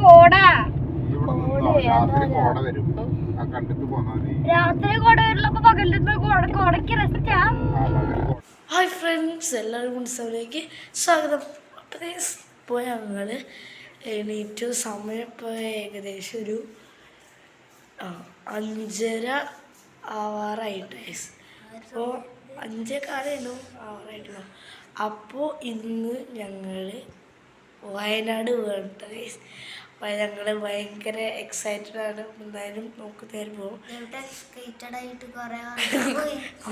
കോടാ. രാത്രി കോട വരും. ആ കണ്ടിട്ട് പോന്നാ രാത്രി കോട വരുള്ളപ്പോ പകലിൽ കോട കോടയ്ക്ക് റെസ്റ്റാ ഹായ് ഫ്രണ്ട്സ് എല്ലാവരും ഉത്സവത്തിലേക്ക് സ്വാഗതം. അപ്പോഴേ ഇപ്പോൾ ഞങ്ങൾ എണീറ്റു. സമയം ഇപ്പോൾ ഏകദേശം ഒരു അഞ്ചര ആവാറായിട്ട് അപ്പോൾ അഞ്ചേ കാലം ആവാറായിട്ടുള്ളൂ. അപ്പോൾ ഇന്ന് ഞങ്ങൾ വയനാട് വേണ്ട ഗൈസ് അപ്പോൾ ഞങ്ങൾ ഭയങ്കര എക്സൈറ്റഡ് ആണ്. എന്തായാലും നമുക്ക് നേരെ പോകും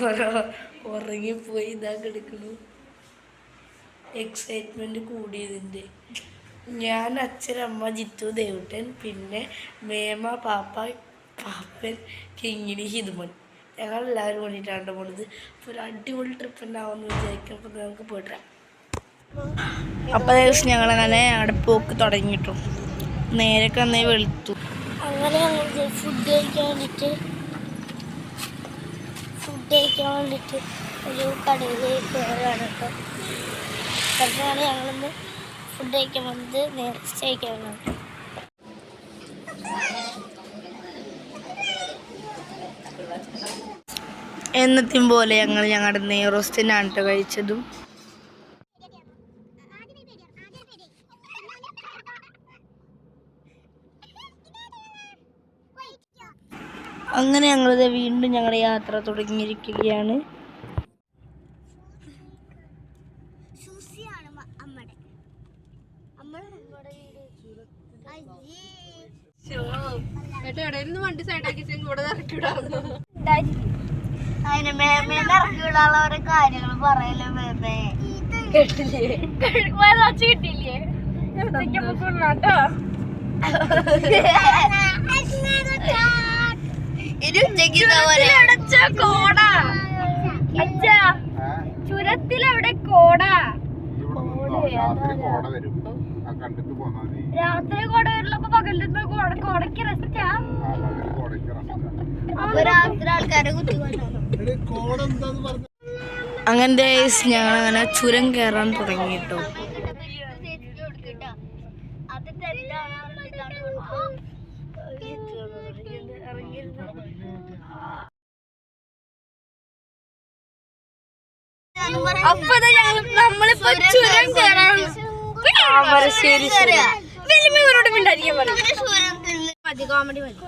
ഉറ- ഉറങ്ങിപ്പോയി. ഇതാ കിടക്കുന്നു എക്സൈറ്റ്മെന്റ് കൂടിയതിന്റെ ഞാൻ അച്ഛനമ്മ ജിത്തു ദേവുട്ടൻ പിന്നെ മേമ പാപ്പ പാപ്പൻ കിങ്ങിണി ഹിതുമൻ. ഞങ്ങൾ എല്ലാവരും വേണ്ടിയിട്ടാണ് പോണത്. അപ്പോൾ ഒരു അടിപൊളി ട്രിപ്പ് ഉണ്ടാവുമെന്ന് വിചാരിക്കും അപ്പോൾ നമുക്ക് പോയിട്ട് അപ്പോൾ ദിവസം ഞങ്ങളങ്ങനെ ഞങ്ങളുടെ പോക്ക് തുടങ്ങിയിട്ടു. നേരെ കന്നേ വെളുത്തു. അങ്ങനെ ഞങ്ങൾ ഫുഡ് കഴിക്കാൻ വേണ്ടിട്ട് ഫുഡ് കഴിക്കാൻ വേണ്ടിട്ട് ഒരു കടയിലേക്ക് കയറുകയാണ് കേട്ടോ. ഞങ്ങളിന്ന് ഫുഡ് കഴിക്കാൻ വന്നത്. നേരത്തെ കഴിക്കാൻ എന്നത്തെയും പോലെ ഞങ്ങൾ ഞങ്ങളുടെ നെയ്റോസ്റ്റിനാണ് കഴിച്ചതും. അങ്ങനെ ഞങ്ങളിത് വീണ്ടും ഞങ്ങളുടെ യാത്ര തുടങ്ങിയിരിക്കുകയാണ് അമ്മ അതിന് മേമേനെ ഇറക്കിവിടാനുള്ള ഓരോ കാര്യങ്ങൾ പറയല്ലോ മേമേ കിട്ടില്ലേ കേട്ടോ ഉച്ചയ്ക്ക് കോടാ അച്ഛാ ചുരത്തിലെവിടെ കോടാ. രാത്രി കോട വരും. ആ കണ്ടിട്ട് പോന്നാ മതി. രാത്രി കോട വരുള്ളപ്പോ പകലിൽ കോട കോടയ്ക്ക് റെസ്റ്റാ ആ. പകൽ കോടയ്ക്ക് റെസ്റ്റാ അപ്പൊ രാത്രി ആൾക്കാരെ കുത്തി അങ്ങനെ ഞങ്ങൾ അങ്ങനെ ചുരം കയറാൻ തുടങ്ങി കേട്ടോ അപ്പൊ നമ്മളിപ്പോ ചുരം കയറാൻ താമരശ്ശേരി ചുരം. വലിയവരോട് മിണ്ടായിരിക്കാൻ മതി കോമഡി മതി.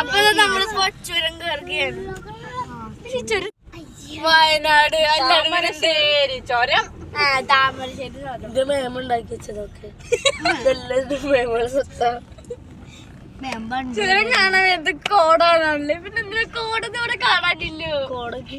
അപ്പൊ നമ്മളിപ്പോ ചുരം കയറുകയാണ് ചുരം വയനാട് താമരശ്ശേരി ചുരം. ഇത് വെച്ചതൊക്കെ. ചുരം കാണാൻ എന്ത് കോടാണല്ലേ പിന്നെ എന്തിനാ ഇവിടെ കാണാനില്ലോ കോടക്ക്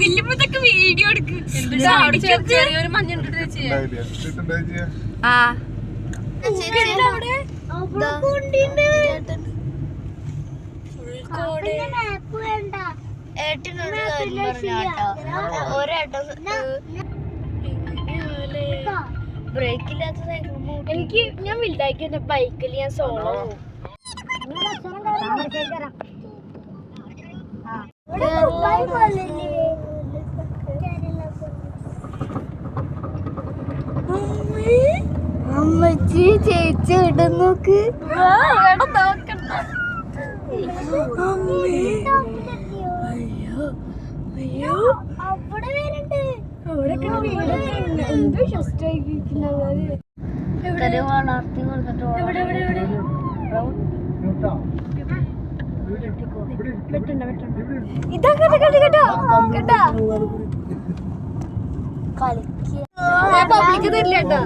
വല്യമ്മതൊക്കെ വീഡിയോ എടുക്ക്. ചെറിയൊരു മഞ്ഞുണ്ട് ആ. ഏട്ടനോട് എനിക്ക് ഞാൻ വലുതാക്കി എന്റെ ബൈക്കിൽ ഞാൻ സോളോ അമ്മച്ചി ചേച്ചി ഇടും നോക്ക്. അയ്യോ അവിടെ വരുന്നുണ്ട് എന്തോ ഷസ്റ്റായിരിക്കുന്നത് വളർത്തി കൊടുത്തിട്ട് എവിടെ എവിടെ എവിടെ വെട്ടണ്ട വെട്ടണ്ട ഇതാ കേട്ടോ കേട്ടോ കേട്ടോ. കളിക്കുക പബ്ലിക് തരില്ല കേട്ടോ.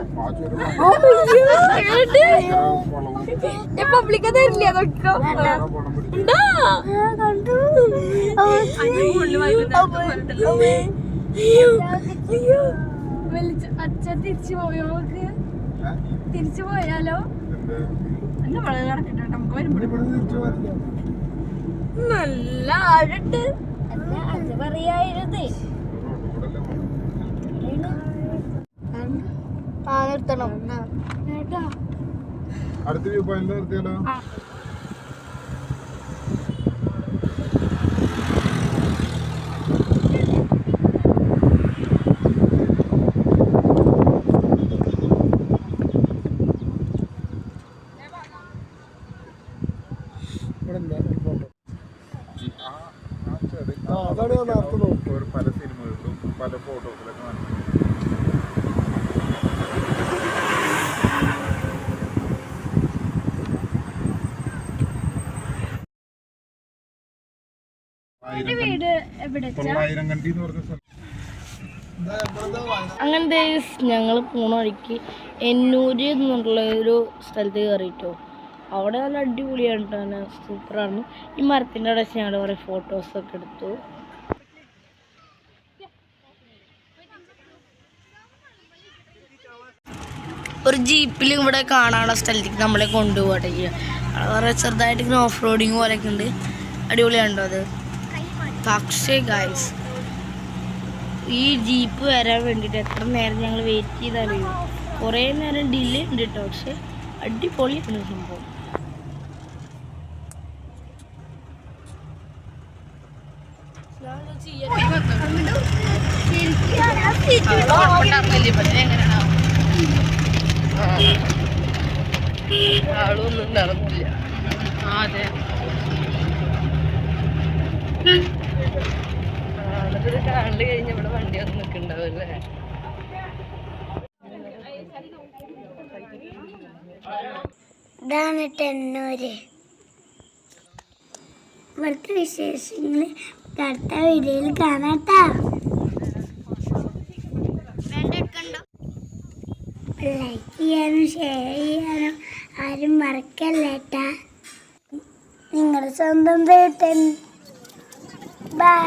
ഞാൻ പബ്ലിക് തരില്ല അതൊക്കെ. പണം പിടിച്ച് ഉണ്ടോ? അച്ഛ തിരിച്ചു പോയോ നമുക്ക്? തിരിച്ചു പോയാലോ? എന്ത്? നമ്മൾ നടക്കട്ടെ? നമുക്ക് വരുമ്പോ നല്ല ആഴുണ്ട് അല്ല അത് പറയായിരുന്നേ. റോഡ് കൂടെ അല്ലേ പോണെ. ആ നിർത്തണം അടുത്ത വ്യൂ പോയിന്റ് നിർത്തിയാലോ ചെടി- പല സിനിമകളിലും പല ഫോട്ടോസിലൊക്കെ കാണിക്കും. ആയിരം കണ്ടി- വീട് എവിടെ തൊള്ളായിരം കണ്ടി എന്ന് പറഞ്ഞ സ്ഥലം അങ്ങനെ ഞങ്ങൾ പോണ വഴിക്ക് എന്നൂര് എന്നുള്ള ഒരു സ്ഥലത്ത് കയറിയിട്ടോ അവിടെ നല്ല അടിപൊളിയാണ് കേട്ടോ നല്ല സൂപ്പറാണ്. ഈ മരത്തിന്റെ അവിടെ വെച്ച് ഞങ്ങൾ കുറേ ഫോട്ടോസൊക്കെ എടുത്തു. ഒരു ജീപ്പിൽ ഇവിടെ കാണാനുള്ള സ്ഥലത്തേക്ക് നമ്മളെ കൊണ്ടുപോകട്ടെ അവിടെ കുറേ ചെറുതായിട്ട് ഇങ്ങനെ ഓഫ് റോഡിങ് പോലെയൊക്കെ ഉണ്ട്. അടിപൊളിയാണോ അത്. പക്ഷേ ഗായ്സ് ഈ ജീപ്പ് വരാൻ വേണ്ടിയിട്ട് എത്ര നേരം ഞങ്ങൾ വെയിറ്റ് ചെയ്തറിയോ കുറേ നേരം ഡിലേ ഉണ്ട് കേട്ടോ പക്ഷെ അടിപൊളിയാണ് സംഭവം. കണ്ടു ഇവിടെ വണ്ടി ഒന്നും ടെന്നൂര്. ഇവിടുത്തെ വിശേഷങ്ങൾ അടുത്ത വീഡിയോയിൽ കാണാട്ടാ ലൈക്ക് ചെയ്യാനും ഷെയർ ചെയ്യാനും ആരും മറക്കല്ലേട്ടാ നിങ്ങളുടെ സ്വന്തം തേട്ടൻ ബൈ